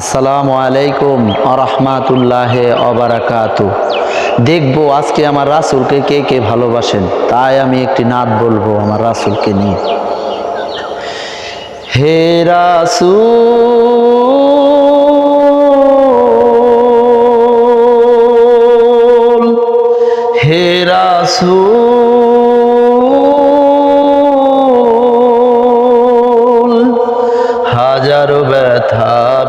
আসসালামু আলাইকুম আরহামাতুল্লাহ অবারাকাত দেখব আজকে আমার রাসুলকে কে কে ভালোবাসেন, তাই আমি একটি নাত বলব আমার রাসুলকে নিয়ে। হে রাসূল হে রাসূল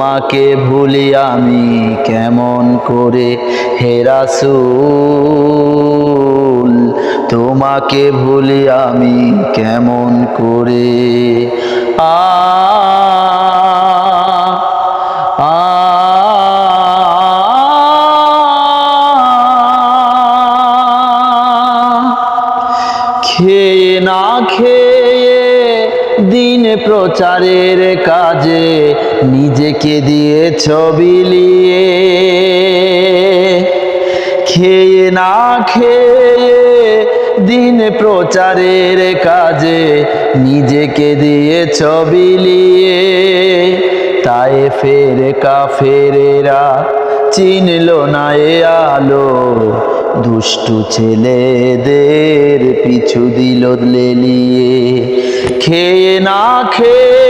তোমাকে ভুলি আমি কেমন করে? হেরাসুল তোমাকে ভুলি আমি কেমন করে? আ, খেয়ে না খেয়ে দিন প্রচারের কাজে নিজেকে দিয়ে ছবি লিয়ে খেয়ে না খেয়ে দিন প্রচারের কাজে নিজেকে দিয়ে ছবি লিয়ে তাই ফের কাফেরেরা চিনল না এ আলো। দুষ্টু ছেলেদের পিছু দিল লেলিয়ে। খেয়ে না খেয়ে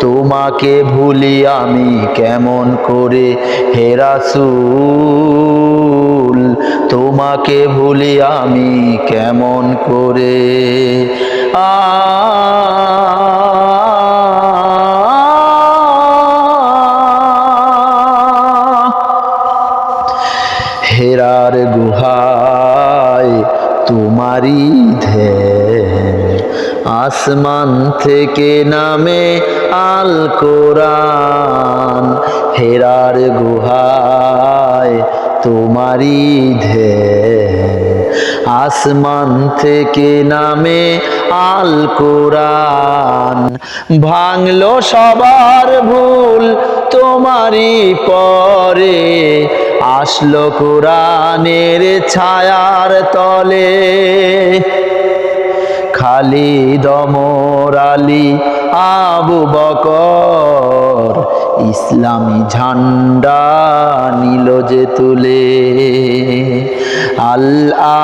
তোমাকে ভুলি আমি কেমন করে? হেরাসুল তোমাকে ভুলি আমি কেমন করে? হেরার গুহায় তোমারই ধ্যান। আসমান থেকে নামে আল কোরআন, হেরার গুহায় তোমারই ধ্যান আসমান থেকে নামে আল কোরআন, ভাঙলো সবার ভুল তোমারই পরে। আসলো কোরআনের ছায়ার তলে। খালি দমর আলী, আবু বকর। ইসলামী ঝান্ডা নিল যে তুলে। আল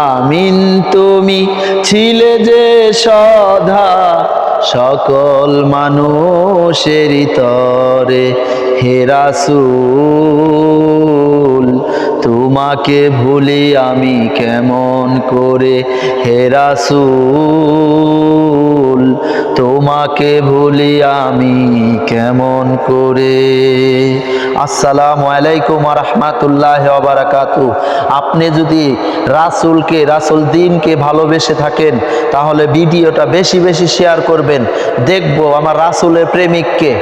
আমিন তুমি ছিলে যে সধা, সকল মানুষেরই তরে হেরাসুল তোমাকে ভুলি আমি কেমন করে? হেরাসুল তোমাকে ভুলি আমি কেমন করে? আসসালামু আলাইকুম রহমাতুল্লাহ বারাকাতু আপনি যদি রাসুলকে, রাসুল দিনকে ভালোবেসে থাকেন, তাহলে ভিডিওটা বেশি বেশি শেয়ার করবেন। দেখব আমার রাসুলের প্রেমিককে।